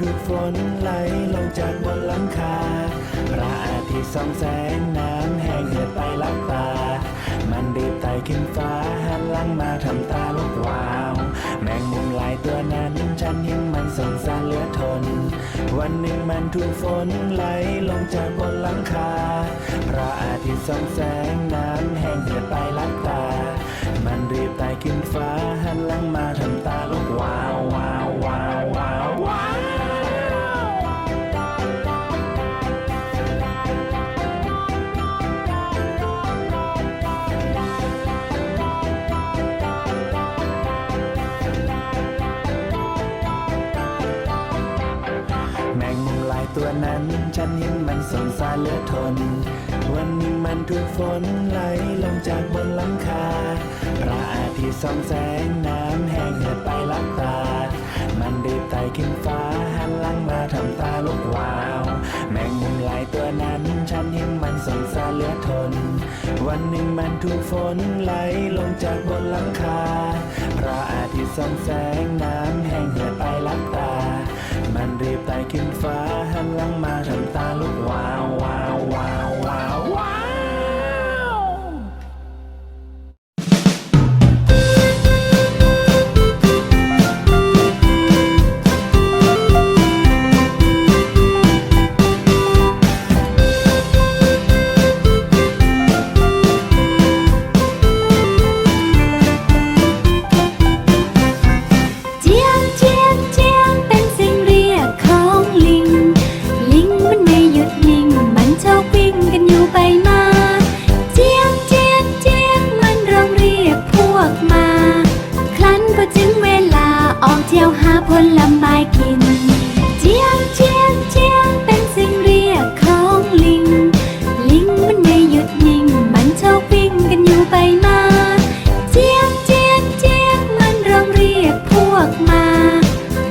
ถูกฝนไหลลงจากบนหลังคาพระอาทิตย์ส่องแสงน้ำแห้งเหือดไปลับตา มันรีบไต่ขึ้นฟ้าหันหลังมาทำตาลุกวาว แมงมุมลายตัวนั้นฉันเห็นมันสงสารเหลือทน วันหนึ่งมันถูกฝนไหลลงจากบนหลังคาพระอาทิตย์ส่องแสงน้ำแห้งเหือดไปลับตา มันรีบไต่ขึ้นฟ้าหันหลังมาทำตาลุกวาววา ตัวนั้น ฉันเห็นมันสงสารเหลือทน วันหนึ่งมันถูกฝนไหลลงจากบนหลังคาพระอาทิตย์ส่องแสงน้ำแห้งเหือดไปลับตา มันรีบไต่ขึ้นฟ้าหันหลังมาทำตาลุกวาว แมงมุมลายตัวนั้น ฉันเห็นมันสงสารเหลือทน วันหนึ่งมันถูกฝนไหลลงจากบนหลังคาพระอาทิตย์ส่องแสงน้ำแห้งเหือดไปลับตา มันรีบไต่ขึ้นฟ้าหันหลังมาทำตาลุกวาว ผลไม้กิน เจียงเจียงเจียงเป็นเสียงเรียกของลิง ลิงมันไม่หยุดนิ่ง มันชอบวิ่งกันอยู่ไปมา เจียงเจียงเจียงมันร้องเรียกพวกมา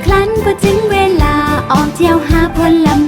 ครั้นก็ถึงเวลาออกเที่ยวหาผลไม้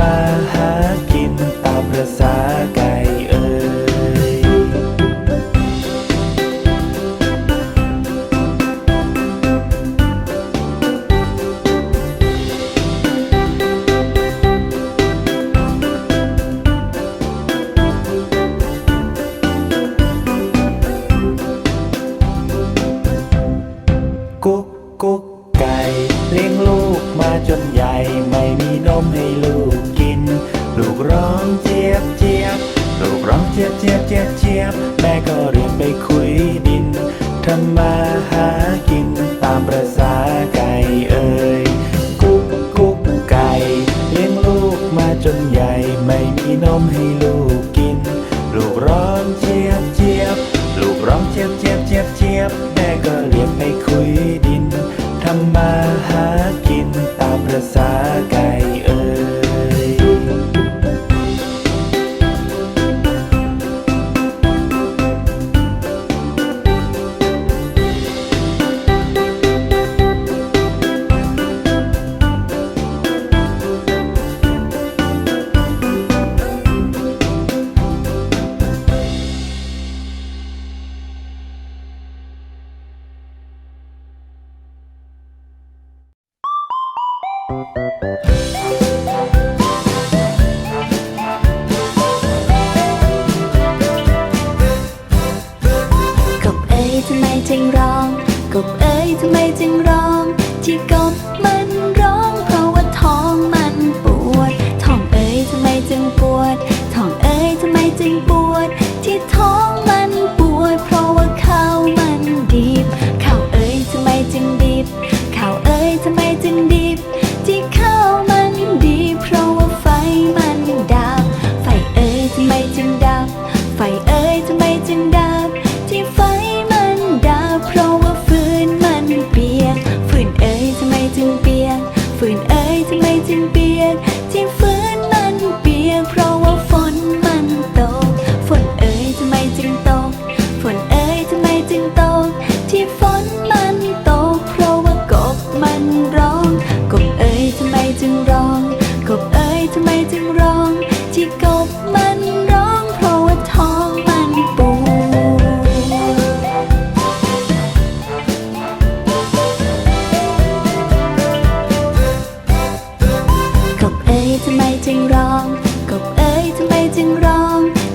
my house. กบเอ๋ยทำไมจึงร้อง กบเอ๋ยทำไมจึงร้อง ที่ก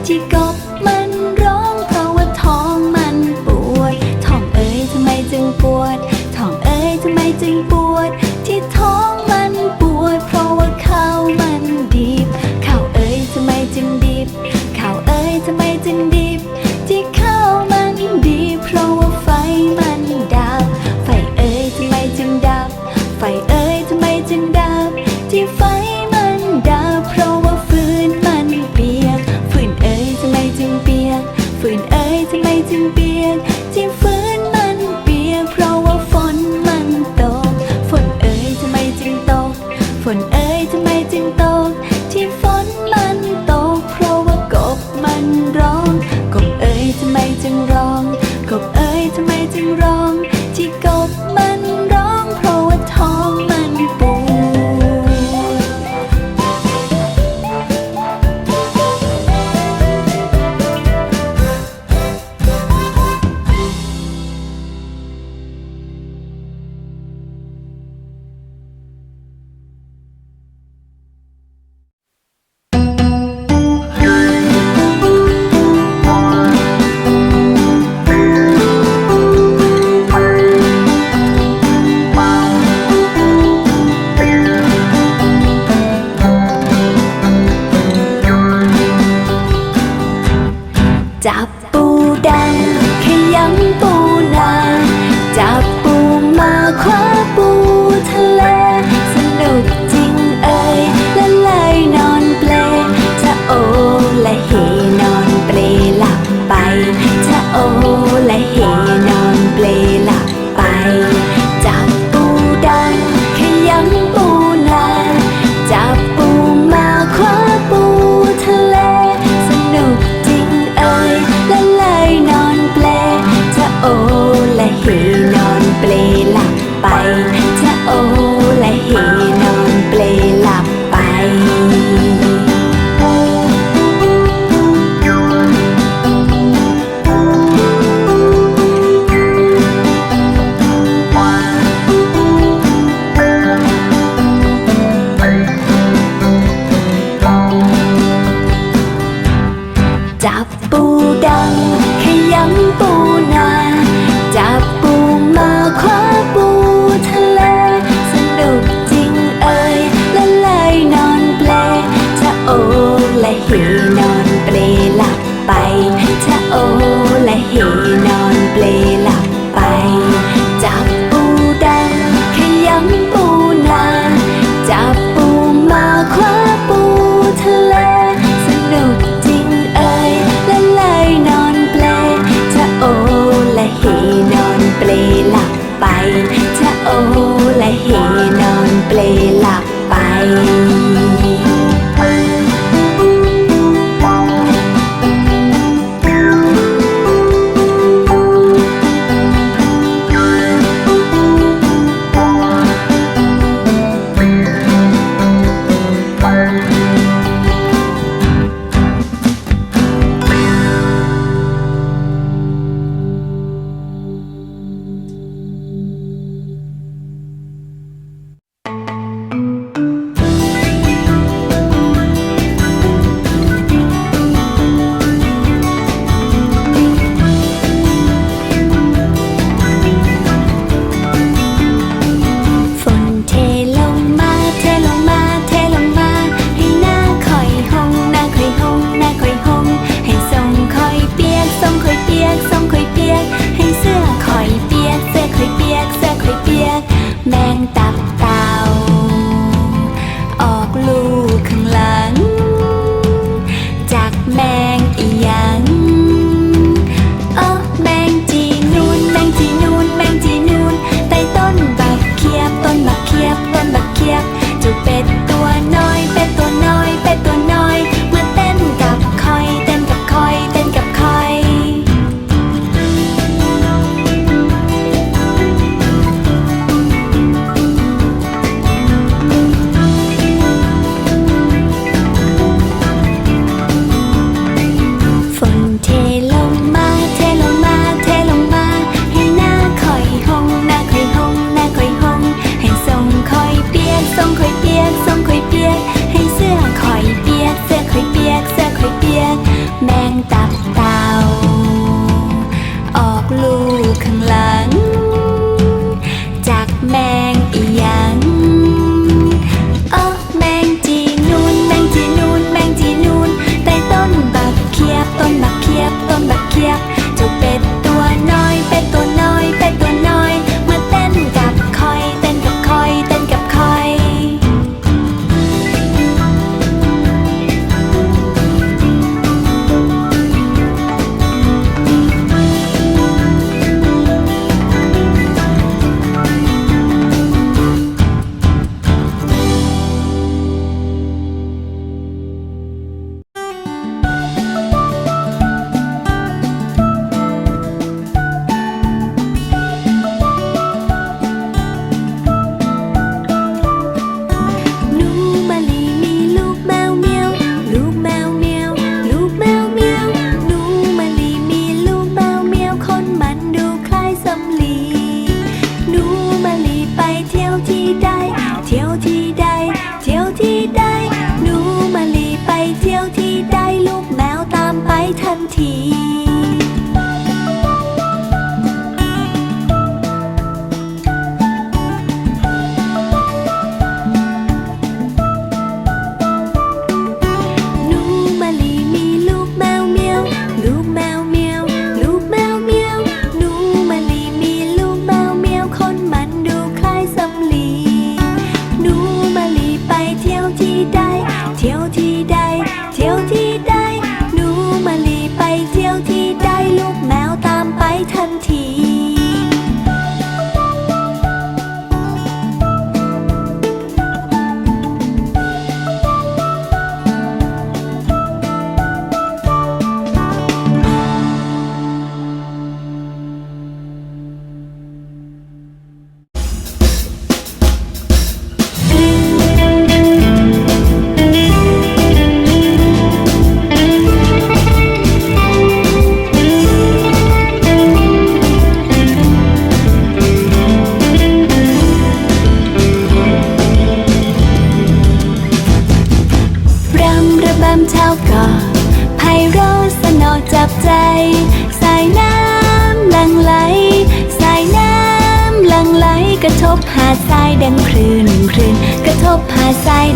Chỉ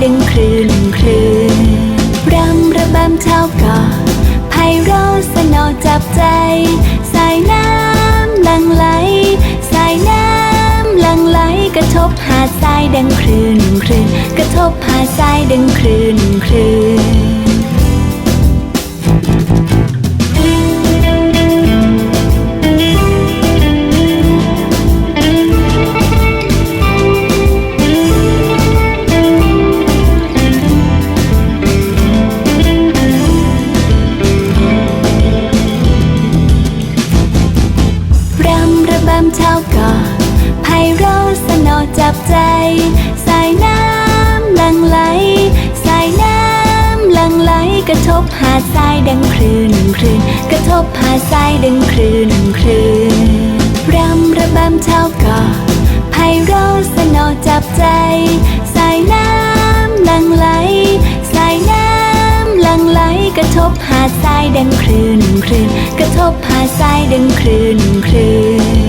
งคลื่นคลื่นรำระบำเช้าก่อไพเราะสนอจับใจ สายน้ำหลังไหล สายน้ำหลังไหลกระทบหาดทรายดังคลื่นคลื่นกระทบหาดทรายดังคลื่นคลื่น บหาดทรายดังคลื่นคลื่นรำระบำเช้าก่อไพเราะสนอจับใจ สายน้ำหลังไหล สายน้ำหลังไหล กระทบหาดทรายดังคลื่นคลื่นกระทบหาดทรายดังคลื่นคลื่น